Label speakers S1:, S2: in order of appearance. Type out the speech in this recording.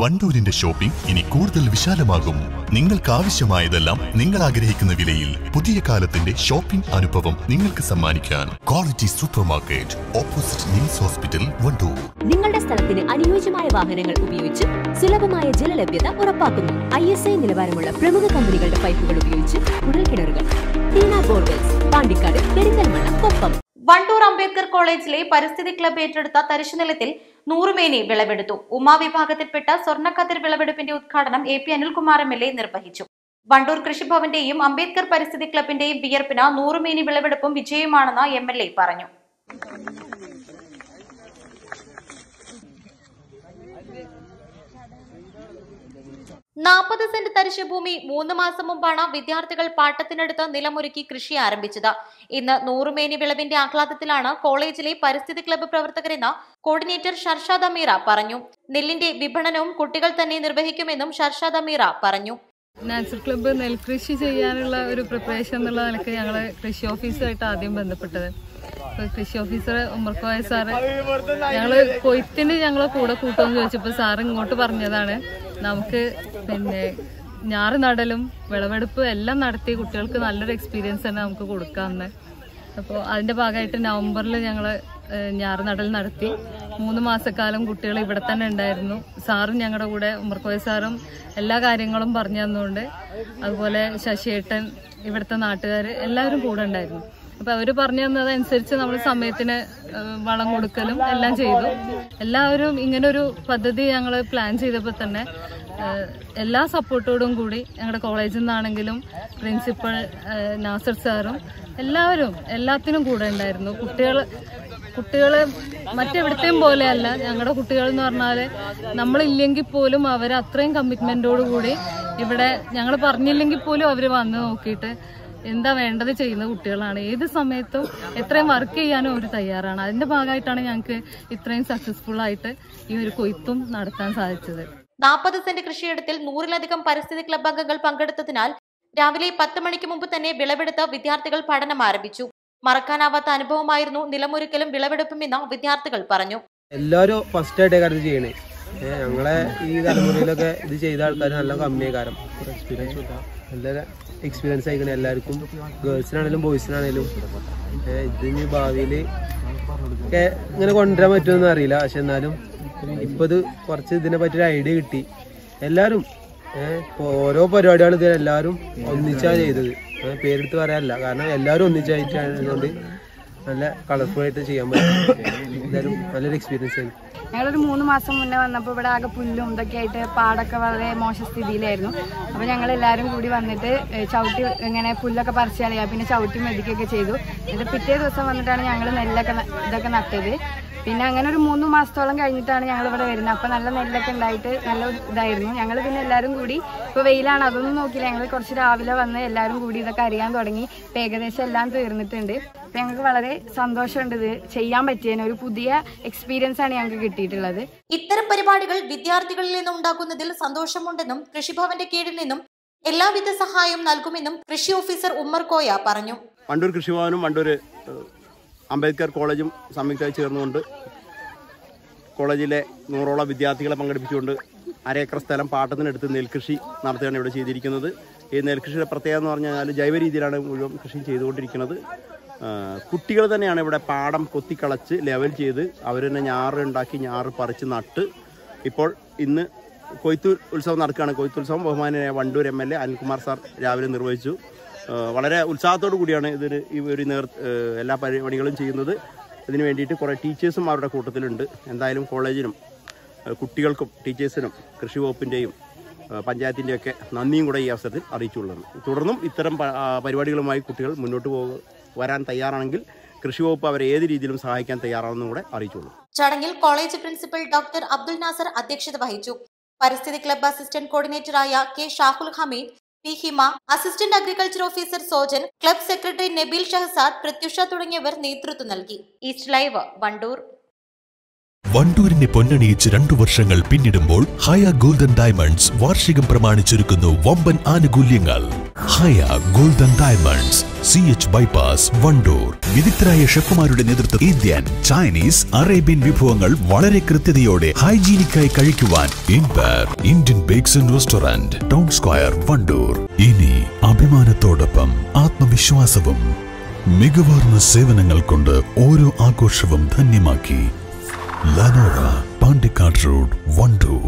S1: വണ്ടൂരിന്റെ shopping ഇനി കൂടുതൽ വിശാലമാകും. നിങ്ങൾക്ക് ആവശ്യമായതെല്ലാം നിങ്ങൾ ആഗ്രഹിക്കുന്ന വിലയിൽ പുതിയ കാലത്തിന്റെ ഷോപ്പിംഗ് അനുഭവം നിങ്ങൾക്ക് സമ്മാനിക്കാൻ. Quality super market opposite NIMS hospital Wandoor.
S2: നിങ്ങളുടെ സ്ഥലത്തിന് അനുയോജ്യമായ വാഹനങ്ങൾ ഉപയോഗിച്ച് സുലഭമായ ജലലഭ്യത ഉറപ്പാക്കുന്നു. ഐ എസ് ഐ നിലവാരമുള്ള പ്രമുഖ കമ്പനികളുടെ പൈപ്പുകൾ ഉപയോഗിച്ച് കുടൽ കിണറുകൾ പാണ്ടിക്കാട് പെരിന്തൽമണ്ണ കൊപ്പം.
S3: വണ്ടൂർ അംബേദ്കർ കോളേജിലെ പരിസ്ഥിതി ക്ലബ് ഏറ്റെടുത്ത തരിശുനിലത്തിൽ നൂറുമേനി വിളവെടുത്തു. ഉമാ വിഭാഗത്തിൽപ്പെട്ട സ്വർണക്കതിർ വിളവെടുപ്പിന്റെ ഉദ്ഘാടനം A P Anilkumar M L A നിർവഹിച്ചു. വണ്ടൂർ കൃഷിഭവന്റെയും അംബേദ്കർ പരിസ്ഥിതി ക്ലബിന്റെയും വിയർപ്പിന് നൂറുമേനി വിളവെടുപ്പും വിജയമാണെന്ന് എം എൽ എ പറഞ്ഞു. നാൽപ്പത് സെന്റ് തരിശ് ഭൂമി മൂന്ന് മാസം മുമ്പാണ് വിദ്യാർത്ഥികൾ പാട്ടത്തിനടുത്ത് നിലമൊരുക്കി കൃഷി ആരംഭിച്ചത്. ഇന്ന് നൂറുമേനി വിളവിന്റെ ആഹ്ലാദത്തിലാണ് കോളേജിലെ പരിസ്ഥിതി ക്ലബ്ബ് പ്രവർത്തകരെന്ന് കോർഡിനേറ്റർ ഷർഷാദ് അമീറ പറഞ്ഞു. നെല്ലിന്റെ വിപണനവും കുട്ടികൾ തന്നെ നിർവഹിക്കുമെന്നും ഷർഷാദ് അമീറ പറഞ്ഞു.
S4: നാച്ചുറൽ ക്ലബ്ബ് നെൽകൃഷി ചെയ്യാനുള്ള ഒരു പ്രിപ്പറേഷൻ എന്നുള്ള നിലയ്ക്ക് ഞങ്ങൾ കൃഷി ഓഫീസുമായിട്ട് ആദ്യം ബന്ധപ്പെട്ടത്. കൃഷി ഓഫീസർ ഉമ്മർക്കോയ സാറ് ഞങ്ങൾ കൊയ്ത്തിന് ഞങ്ങളെ കൂടെ കൂട്ടുമെന്ന് ചോദിച്ചപ്പോൾ സാറ് ഇങ്ങോട്ട് പറഞ്ഞതാണ്. നമുക്ക് പിന്നെ ഞാറ് നടലും വിളവെടുപ്പ് എല്ലാം നടത്തി കുട്ടികൾക്ക് നല്ലൊരു എക്സ്പീരിയൻസ് തന്നെ നമുക്ക് കൊടുക്കാമെന്ന് അപ്പോൾ അതിന്റെ ഭാഗമായിട്ട് നവംബറിൽ ഞങ്ങൾ ഞാറ് നടൽ നടത്തി. മൂന്ന് മാസക്കാലം കുട്ടികൾ ഇവിടെ തന്നെ ഉണ്ടായിരുന്നു. സാറും ഞങ്ങളുടെ കൂടെ ഉമർക്കോയ സാറും എല്ലാ കാര്യങ്ങളും പറഞ്ഞു തന്നുകൊണ്ട്. അതുപോലെ ശശിയേട്ടൻ ഇവിടുത്തെ നാട്ടുകാർ എല്ലാവരും കൂടെ ഉണ്ടായിരുന്നു. അപ്പോൾ അവർ പറഞ്ഞു തന്നതനുസരിച്ച് നമ്മൾ സമയത്തിന് വളം കൊടുക്കലും എല്ലാം ചെയ്തു. എല്ലാവരും ഇങ്ങനൊരു പദ്ധതി ഞങ്ങൾ പ്ലാൻ ചെയ്തപ്പോൾ തന്നെ എല്ലാ സപ്പോർട്ടോടും കൂടി ഞങ്ങളുടെ കോളേജിൽ നിന്നാണെങ്കിലും പ്രിൻസിപ്പൽ നാസർ സാറും എല്ലാവരും എല്ലാത്തിനും കൂടെ ഉണ്ടായിരുന്നു. കുട്ടികൾ കുട്ടികൾ മറ്റെവിടത്തെയും പോലെയല്ല. ഞങ്ങളുടെ കുട്ടികൾ എന്ന് പറഞ്ഞാൽ നമ്മളില്ലെങ്കിൽ പോലും അവർ അത്രയും കമ്മിറ്റ്മെന്റോട് കൂടി ഇവിടെ ഞങ്ങൾ പറഞ്ഞില്ലെങ്കിൽ പോലും അവർ വന്ന് നോക്കിയിട്ട് എന്താ വേണ്ടത് ചെയ്യുന്ന കുട്ടികളാണ്. ഏത് സമയത്തും എത്രയും വർക്ക് ചെയ്യാനും അവർ തയ്യാറാണ്. അതിന്റെ ഭാഗമായിട്ടാണ് ഞങ്ങൾക്ക് ഇത്രയും സക്സസ്ഫുൾ ആയിട്ട് ഈ ഒരു കൊയ്ത്തും നടത്താൻ സാധിച്ചത്.
S3: നാൽപ്പത് സെന്റ് കൃഷിയിടത്തിൽ നൂറിലധികം പരിസ്ഥിതി ക്ലബ് അംഗങ്ങൾ പങ്കെടുത്തതിനാൽ രാവിലെ പത്ത് മണിക്ക് മുമ്പ് തന്നെ വിളവെടുത്ത വിദ്യാർത്ഥികൾ പഠനം ആരംഭിച്ചു. മറക്കാനാവാത്ത അനുഭവമായിരുന്നു നിലമൊരുക്കലും വിളവെടുപ്പും എന്ന് വിദ്യാർത്ഥികൾ പറഞ്ഞു.
S5: എല്ലാവരും ഫസ്റ്റ് ആയിട്ട് ചെയ്യണേ. ഞങ്ങളെ ഈ തലമുറയിലൊക്കെ ഇത് ചെയ്ത ആൾക്കാർ നല്ല കമ്മിയായി കാരണം എക്സ്പീരിയൻസ് നല്ല എക്സ്പീരിയൻസ് ആയിക്കണേ എല്ലാവർക്കും. ഗേൾസിനാണേലും ബോയ്സിനാണേലും. ഇതിന് ഭാവിയിൽ ഇങ്ങനെ കൊണ്ടുവരാൻ പറ്റുമെന്ന് അറിയില്ല. പക്ഷെ എന്നാലും ഇപ്പം ഇത് കുറച്ച് ഇതിനെ പറ്റി ഒരു ഐഡിയ കിട്ടി എല്ലാവരും ഓരോ പരിപാടികളും ഇതിന് എല്ലാവരും ഒന്നിച്ചാണ് ചെയ്തത്. പേരെടുത്ത് പറയാനല്ല. കാരണം എല്ലാവരും ഒന്നിച്ചായിട്ടായതുകൊണ്ട് നല്ല കളർഫുൾ ആയിട്ട് ചെയ്യാൻ പറ്റും. എന്തായാലും നല്ലൊരു എക്സ്പീരിയൻസ് ആയിരുന്നു
S6: ഞങ്ങളൊരു മൂന്ന് മാസം മുന്നേ വന്നപ്പോൾ ഇവിടെ ആകെ പുല്ലും ഇതൊക്കെ ആയിട്ട് പാടൊക്കെ വളരെ മോശ സ്ഥിതിയിലായിരുന്നു. അപ്പോൾ ഞങ്ങൾ എല്ലാവരും കൂടി വന്നിട്ട് ചവിട്ടി ഇങ്ങനെ പുല്ലൊക്കെ പറിച്ച് കളയുക. പിന്നെ ചവിട്ടി മെതിക്കുകയൊക്കെ ചെയ്തു. എന്നിട്ട് പിറ്റേ ദിവസം വന്നിട്ടാണ് ഞങ്ങൾ നെല്ലൊക്കെ ഇതൊക്കെ നട്ടത്. പിന്നെ അങ്ങനെ ഒരു മൂന്ന് മാസത്തോളം കഴിഞ്ഞിട്ടാണ് ഞങ്ങൾ ഇവിടെ വരുന്നത്. അപ്പം നല്ല നെല്ലൊക്കെ ഉണ്ടായിട്ട് നല്ല ഇതായിരുന്നു. ഞങ്ങൾ പിന്നെ എല്ലാവരും കൂടി ഇപ്പോൾ വെയിലാണ്. അതൊന്നും നോക്കിയില്ല. ഞങ്ങൾ കുറച്ച് രാവിലെ വന്ന് എല്ലാവരും കൂടി ഇതൊക്കെ അറിയാൻ തുടങ്ങി. ഏകദേശം എല്ലാം തീർന്നിട്ടുണ്ട്. അപ്പം ഞങ്ങൾക്ക് വളരെ സന്തോഷമുണ്ട് ഇത് ചെയ്യാൻ പറ്റിയതിന്. ഒരു പുതിയ എക്സ്പീരിയൻസ് ആണ് ഞങ്ങൾക്ക് കിട്ടിയിട്ടുള്ളത്.
S3: ഇത്തരം പരിപാടികൾ വിദ്യാർത്ഥികളിൽ നിന്നും ഉണ്ടാക്കുന്നതിൽ സന്തോഷമുണ്ടെന്നും കൃഷിഭവന്റെ കീഴിൽ നിന്നും എല്ലാവിധ സഹായവും നൽകുമെന്നും കൃഷി ഓഫീസർ ഉമ്മർ കോയ പറഞ്ഞു.
S7: വണ്ടൂർ കൃഷിഭവനും വണ്ടൂർ അംബേദ്കർ കോളേജും സംയുക്തമായി ചേർന്നുകൊണ്ട് കോളേജിലെ നൂറോളം വിദ്യാർത്ഥികളെ പങ്കെടുപ്പിച്ചുകൊണ്ട് അരേക്കർ സ്ഥലം പാട്ടത്തിനെടുത്ത് നെൽകൃഷി നടത്തുകയാണ് ഇവിടെ ചെയ്തിരിക്കുന്നത്. ഈ നെൽകൃഷിയുടെ പ്രത്യേകത എന്ന് പറഞ്ഞാൽ ജൈവ രീതിയിലാണ് മുഴുവൻ കൃഷി ചെയ്തുകൊണ്ടിരിക്കുന്നത്. കുട്ടികൾ തന്നെയാണ് ഇവിടെ പാടം കൊത്തിക്കളച്ച് ലെവൽ ചെയ്ത് അവർ തന്നെ ഞാറ് ഉണ്ടാക്കി ഞാറ് പറിച്ച് നട്ട്. ഇപ്പോൾ ഇന്ന് കൊയ്ത്തു ഉത്സവം നടക്കുകയാണ്. കൊയ്ത്തുത്സവം ബഹുമാനായ Wandoor M L A Anilkumar sir രാവിലെ നിർവഹിച്ചു. വളരെ ഉത്സാഹത്തോടു കൂടിയാണ് ഇതിന് ഈ ഒരു നേർ എല്ലാ പരിപാടികളും ചെയ്യുന്നത്. ഇതിന് വേണ്ടിയിട്ട് കുറേ ടീച്ചേഴ്സും അവരുടെ കൂട്ടത്തിലുണ്ട്. എന്തായാലും കോളേജിനും കുട്ടികൾക്കും ടീച്ചേഴ്സിനും കൃഷി വകുപ്പിന്റെയും പഞ്ചായത്തിന്റെയൊക്കെ നന്ദിയും കൂടെ ഈ അവസരത്തിൽ അറിയിച്ചുകൊള്ളുന്നു. തുടർന്നും ഇത്തരം പരിപാടികളുമായി കുട്ടികൾ മുന്നോട്ട് പോ വരാൻ തയ്യാറാണെങ്കിൽ കൃഷി വകുപ്പ് അവരെ ഏത് രീതിയിലും സഹായിക്കാൻ തയ്യാറാണെന്നും കൂടെ അറിയിച്ചുള്ളൂ.
S3: ചടങ്ങിൽ college principal doctor Abdul Nasar അധ്യക്ഷത വഹിച്ചു. പരിസ്ഥിതി club assistant കോർഡിനേറ്ററായ K Shahul Hameed P Hima assistant agriculture officer Sojan club secretary Nabeel Shahzad Prathyusha തുടങ്ങിയവർ നേതൃത്വം നൽകി. East live Wandoor.
S1: വണ്ടൂരിനെ പൊന്നണിയിച്ച് രണ്ടു വർഷങ്ങൾ പിന്നിടുമ്പോൾ ഹയ ഗോൾഡൻ ഡയമണ്ട്സ് വാർഷികം പ്രമാണിച്ചൊരുക്കുന്നു വമ്പൻ ആനുകൂല്യങ്ങൾ. Haya golden diamonds C H bypass Wandoor. വിദഗ്ധരായ ഷെഫുമാരുടെ നേതൃത്വം ഇന്ത്യൻ ചൈനീസ് അറേബ്യൻ വിഭവങ്ങൾ വളരെ കൃത്യതയോടെ ഹൈജീനിക്കായി കഴിക്കുവാൻ ഇൻപർ Indian bakes and restaurant town square Wandoor. ഇനി അഭിമാനത്തോടൊപ്പം ആത്മവിശ്വാസവും മികവാർന്ന സേവനങ്ങൾ കൊണ്ട് ഓരോ ആഘോഷവും ധന്യമാക്കി. ലനോറ പാണ്ടിക്കാട് റോഡ് വണ്ടൂർ